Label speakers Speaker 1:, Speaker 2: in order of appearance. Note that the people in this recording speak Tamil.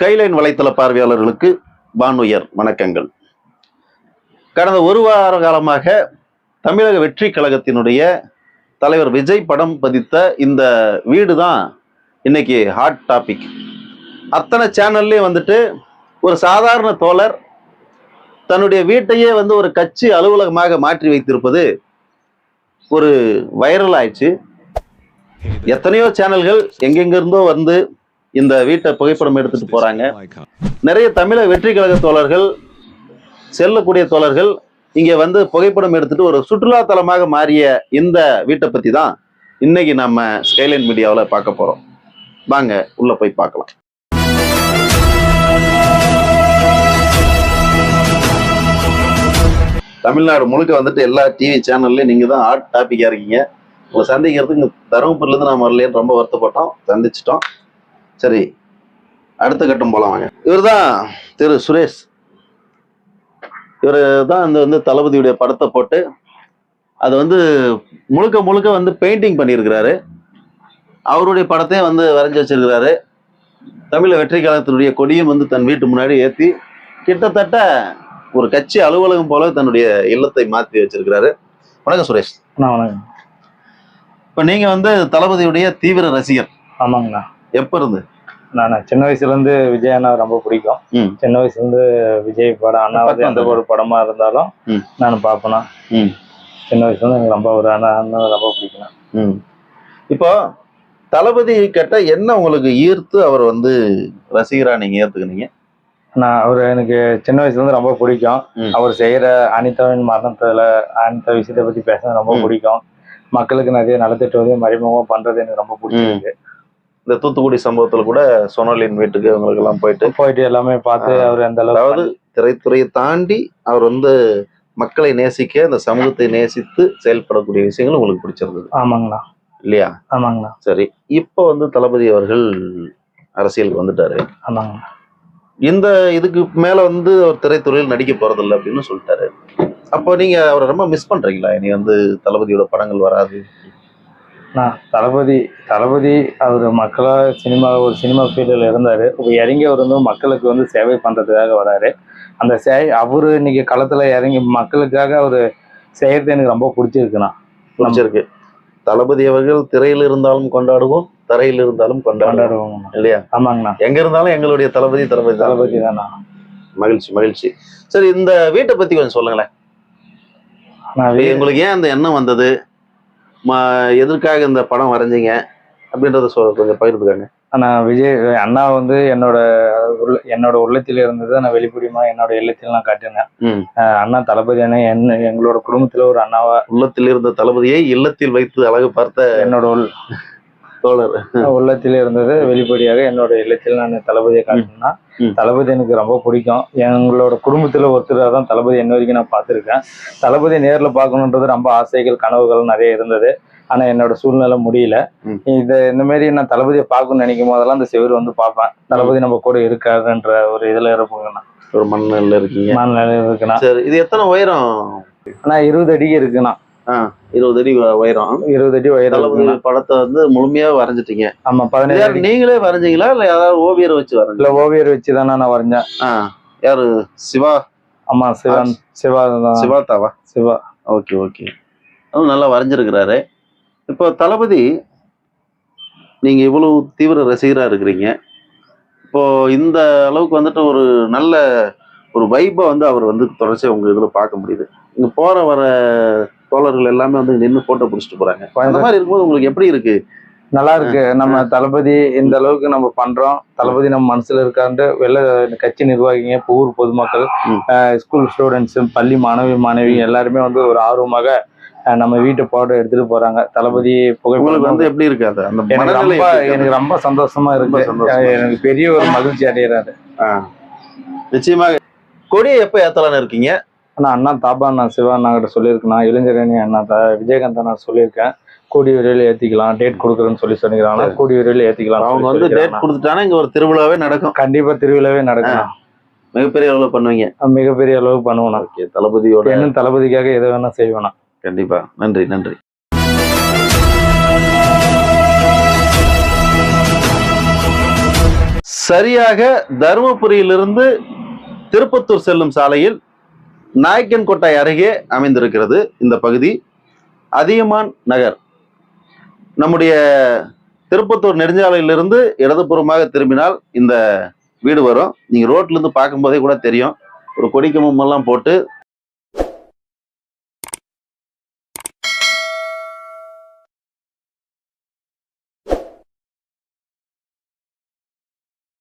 Speaker 1: ஸ்கைலைன் வலைத்தள பார்வையாளர்களுக்கு வானுயர் வணக்கங்கள். கடந்த ஒரு வார காலமாக தமிழக வெற்றி கழகத்தினுடைய தலைவர் விஜய் படம் பதித்த இந்த வீடு தான் இன்னைக்கு ஹாட் டாபிக் அத்தனை சேனல்லையும் வந்துட்டு ஒரு சாதாரண தோழர் தன்னுடைய வீட்டையே வந்து ஒரு கட்சி அலுவலகமாக மாற்றி வைத்திருப்பது ஒரு வைரல் ஆயிடுச்சு. எத்தனையோ சேனல்கள் எங்கெங்கிருந்தோ வந்து இந்த வீட்டை புகைப்படம் எடுத்துட்டு போறாங்க. நிறைய தமிழக வெற்றி கழக தோழர்கள் செல்லக்கூடிய தோழர்கள் இங்க வந்து புகைப்படம் எடுத்துட்டு ஒரு சுற்றுலா தலமாக மாறிய இந்த வீட்டை பத்தி தான் இன்னைக்கு நம்ம ஸ்கைலைன் மீடியாவில் பார்க்க போறோம். வாங்க உள்ள போய் பார்க்கலாம். தமிழ்நாடு முழுக்க வந்துட்டு எல்லா டிவி சேனல்லையும் நீங்க தான் ஹாட் டாபிக்கா இருக்கீங்க. உங்களை சந்திக்கிறதுக்கு இங்க இருந்து நான் வரலையேன்னு ரொம்ப வருத்தப்பட்டோம் சந்திச்சிட்டோம். சரி அடுத்த கட்டம் போலாம் வாங்க. இவர் தான் திரு சுரேஷ். இவர் தான் இந்த வந்து தளபதியுடைய படத்தை போட்டு அது வந்து முழுக்க முழுக்க வந்து பெயிண்டிங் பண்ணியிருக்கிறாரு. அவருடைய படத்தையும் வந்து வரைஞ்சி வச்சிருக்கிறாரு. தமிழ் வெற்றி காலத்தினுடைய கொடியும் வந்து தன் வீட்டு முன்னாடி ஏற்றி கிட்டத்தட்ட ஒரு கட்சி அலுவலகம் போல தன்னுடைய இல்லத்தை மாற்றி வச்சிருக்கிறாரு. வணக்கம் சுரேஷ்.
Speaker 2: வணக்கம்.
Speaker 1: இப்போ நீங்க வந்து தளபதியுடைய தீவிர ரசிகர்.
Speaker 2: ஆமாங்கண்ணா.
Speaker 1: எப்ப இருந்து
Speaker 2: நான் சின்ன வயசுல இருந்து விஜய் அண்ணா ரொம்ப பிடிக்கும். சின்ன வயசுல இருந்து விஜய் படம் அண்ணாவது எந்த ஒரு படமா இருந்தாலும். நான் பார்ப்பேனா
Speaker 1: ம்.
Speaker 2: சின்ன வயசுல இருந்து எனக்கு ரொம்ப ஒரு அண்ணா அண்ணா ரொம்ப பிடிக்கும்.
Speaker 1: இப்போ தளபதி கிட்ட என்ன உங்களுக்கு ஈர்த்து அவர் வந்து ரசிகரா நீங்க ஏத்துக்கினீங்க
Speaker 2: நான் அவர் எனக்கு சின்ன வயசுல இருந்து ரொம்ப பிடிக்கும். அவர் செய்யற அனிதாவின் மரணத்துல அனிதா விஷயத்தை பத்தி பேச ரொம்ப. பிடிக்கும் மக்களுக்கு நிறைய நலத்திட்டு மறைமுகம் பண்றது எனக்கு ரொம்ப பிடிச்சிருக்கு
Speaker 1: இந்த தூத்துக்குடி சம்பவத்துல கூட சொனலின் வீட்டுக்கு அவங்களுக்கு எல்லாம் போயிட்டு
Speaker 2: போயிட்டு எல்லாமே பார்த்து. அவர் எந்த
Speaker 1: அதாவது திரைத்துறையை தாண்டி அவர் வந்து மக்களை நேசிக்க இந்த சமூகத்தை நேசித்து செயல்படக்கூடிய விஷயங்கள் உங்களுக்கு பிடிச்சிருந்தது.
Speaker 2: ஆமாங்கண்ணா.
Speaker 1: இல்லையா?
Speaker 2: ஆமாங்கண்ணா.
Speaker 1: சரி இப்போ வந்து தளபதி அவர்கள் அரசியலுக்கு வந்துட்டாரு.
Speaker 2: ஆமாங்கண்ணா.
Speaker 1: இந்த இதுக்கு மேல வந்து அவர் திரைத்துறையில் நடிக்க போறதில்ல அப்படின்னு சொல்லிட்டாரு. அப்போ நீங்க அவரை ரொம்ப மிஸ் பண்றீங்களா? இனி வந்து தளபதியோட படங்கள் வராது.
Speaker 2: நான் தளபதி தளபதி அவர் மக்களா சினிமா ஒரு சினிமா ஃபீல்டில் இருந்தார். இப்போ இறங்கி அவர் வந்து மக்களுக்கு வந்து சேவை பண்ணுறதுக்காக வராரு. அந்த சேவை அவர் இன்னைக்கு களத்தில் இறங்கி மக்களுக்காக அவர் செய்யறது எனக்கு ரொம்ப பிடிச்சிருக்குண்ணா
Speaker 1: பிடிச்சிருக்கு. தளபதி அவர்கள் திரையில் இருந்தாலும் கொண்டாடுவோம் தரையில் இருந்தாலும் கொண்டாடுவோம். இல்லையா?
Speaker 2: ஆமாங்கண்ணா.
Speaker 1: எங்க இருந்தாலும் எங்களுடைய தளபதி தளபதி.
Speaker 2: தளபதி தானா
Speaker 1: மகிழ்ச்சி மகிழ்ச்சி. சரி இந்த வீட்டை பத்தி கொஞ்சம் சொல்லுங்களேன். உங்களுக்கு ஏன் அந்த எண்ணம் வந்தது? எதற்காக இந்த படம் வரைஞ்சீங்க அப்படின்றத சொல் கொஞ்சம் பகிர்ந்துக்காங்க.
Speaker 2: நான் விஜய் அண்ணா வந்து என்னோட உள்ள என்னோட உள்ளத்தில் இருந்தது நான் வெளிப்படையுமா என்னோட இல்லத்தில் நான் காட்டினேன். அண்ணா தளபதி அண்ணா என்ன எங்களோட குடும்பத்துல ஒரு அண்ணாவா
Speaker 1: உள்ளத்தில் இருந்த தளபதியை இல்லத்தில் வைத்து அழகு பார்த்த
Speaker 2: என்னோட
Speaker 1: தோழர்.
Speaker 2: உள்ளத்தில் இருந்தது. வெளிப்படையாக என்னோட இல்லத்தில் நான் தளபதியை காட்டினா. தளபதி எனக்கு ரொம்ப பிடிக்கும். எங்களோட குடும்பத்துல ஒருத்தராக தான் தளபதி என்ன வரைக்கும் நான் பார்த்துருக்கேன். தளபதி நேர்ல பார்க்கணுன்றது ரொம்ப ஆசைகள் கனவுகள் நிறைய இருந்தது. ஆனா என்னோட சூழ்நிலை முடியல. இது இந்த மாதிரி நான் தளபதியை பார்க்கணும்னு நினைக்கும் போதெல்லாம் அந்த செவுரு வந்து பார்ப்பேன். தளபதி நம்ம கூட இருக்காருன்ற ஒரு இதுல இருப்போங்கண்ணா
Speaker 1: ஒரு மண்ணில் இருக்கீங்க.
Speaker 2: மனநிலையில் இருக்குண்ணா
Speaker 1: சரி இது எத்தனை உயரம்?
Speaker 2: ஆனா இருபது அடிக்கு இருக்குண்ணா.
Speaker 1: இருபது அடி உயரம்.
Speaker 2: இருபது அடி உயரம்.
Speaker 1: படத்தை வந்து முழுமையா வரைஞ்சிட்டீங்க.
Speaker 2: ஆமா அடி.
Speaker 1: நீங்களே வரைஞ்சீங்களா? இல்ல யாராவது ஓவியரை வச்சு வரைஞ்சீங்களா?
Speaker 2: இல்ல ஓவியர் வச்சு தானே நான் வரைஞ்சேன்.
Speaker 1: யாரு? சிவா?
Speaker 2: ஆமா சிவன் சிவா.
Speaker 1: சிவா தாவா
Speaker 2: சிவா.
Speaker 1: Okay okay. நல்லா வரைஞ்சிருக்கிறாரு. இப்போ தளபதி நீங்க இவ்வளவு தீவிர ரசிகரா இருக்கிறீங்க. இப்போ இந்த அளவுக்கு வந்துட்டு ஒரு நல்ல ஒரு வைப்பை வந்து அவர் வந்து தொடர்ச்சியா உங்க இதுல பார்க்க முடியுது. இங்க போற வர தோழர்கள் எல்லாமே வந்து நின்று போட்டோ பிடிச்சிட்டு போறாங்க. அந்த மாதிரி இருக்கும்போது உங்களுக்கு எப்படி இருக்கு?
Speaker 2: நல்லா இருக்கு. நம்ம தளபதி இந்த அளவுக்கு நம்ம பண்றோம். தளபதி நம்ம மனசுல இருக்காண்டு வெளில கட்சி நிர்வாகிங்க ஊர் பொதுமக்கள் ஸ்கூல் ஸ்டூடெண்ட்ஸ் பள்ளி மாணவி மாணவி எல்லாருமே வந்து ஒரு ஆர்வமாக நம்ம வீட்டு போட்டோ எடுத்துட்டு போறாங்க. தளபதி புகைப்படம்
Speaker 1: வந்து எப்படி இருக்கு அந்த
Speaker 2: எனக்கு ரொம்ப? எனக்கு ரொம்ப சந்தோஷமா இருக்கு. எனக்கு பெரிய ஒரு மகிழ்ச்சி அடைகிறாரு.
Speaker 1: நிச்சயமாக. கொடியை எப்ப ஏத்தலாம்னு இருக்கீங்க?
Speaker 2: ஆனா அண்ணா தாபா அண்ணா சிவா அண்ணா கிட்ட சொல்லியிருக்கேன். இளைஞரணி அண்ணா த விஜயகாந்த் அண்ணா சொல்லியிருக்கேன். கூடிய விரைவில் ஏத்திக்கலாம். டேட் கொடுக்குறேன்னு சொல்லி
Speaker 1: சரி.
Speaker 2: கூடிய விரைவில் ஏத்திக்கலாம்
Speaker 1: அவங்க வந்து டேட். கொடுத்துட்டாங்கன்னா இங்க ஒரு திருவிழாவே நடக்கும்.
Speaker 2: கண்டிப்பா திருவிழாவே நடக்கும்.
Speaker 1: மிகப்பெரிய அளவுல பண்ணுவீங்க.
Speaker 2: மிகப்பெரிய அளவு பண்ணுவோம் நான்.
Speaker 1: ஓகே தளபதியோட
Speaker 2: இன்னும் தளபதிக்காக எதை வேணா செய்வேன் நான்.
Speaker 1: கண்டிப்பா. நன்றி நன்றி. சரியாக தருமபுரியிலிருந்து திருப்பத்தூர் செல்லும் சாலையில் நாயக்கன்கோட்டை அருகே அமைந்திருக்கிறது இந்த பகுதி. அதியமான் நகர். நம்முடைய திருப்பத்தூர் நெடுஞ்சாலையிலிருந்து இடதுபுறமாக திரும்பினால் இந்த வீடு வரும். நீங்கள் ரோட்லேருந்து பார்க்கும்போதே கூட தெரியும். ஒரு கொடிக்கம்பமெல்லாம் போட்டு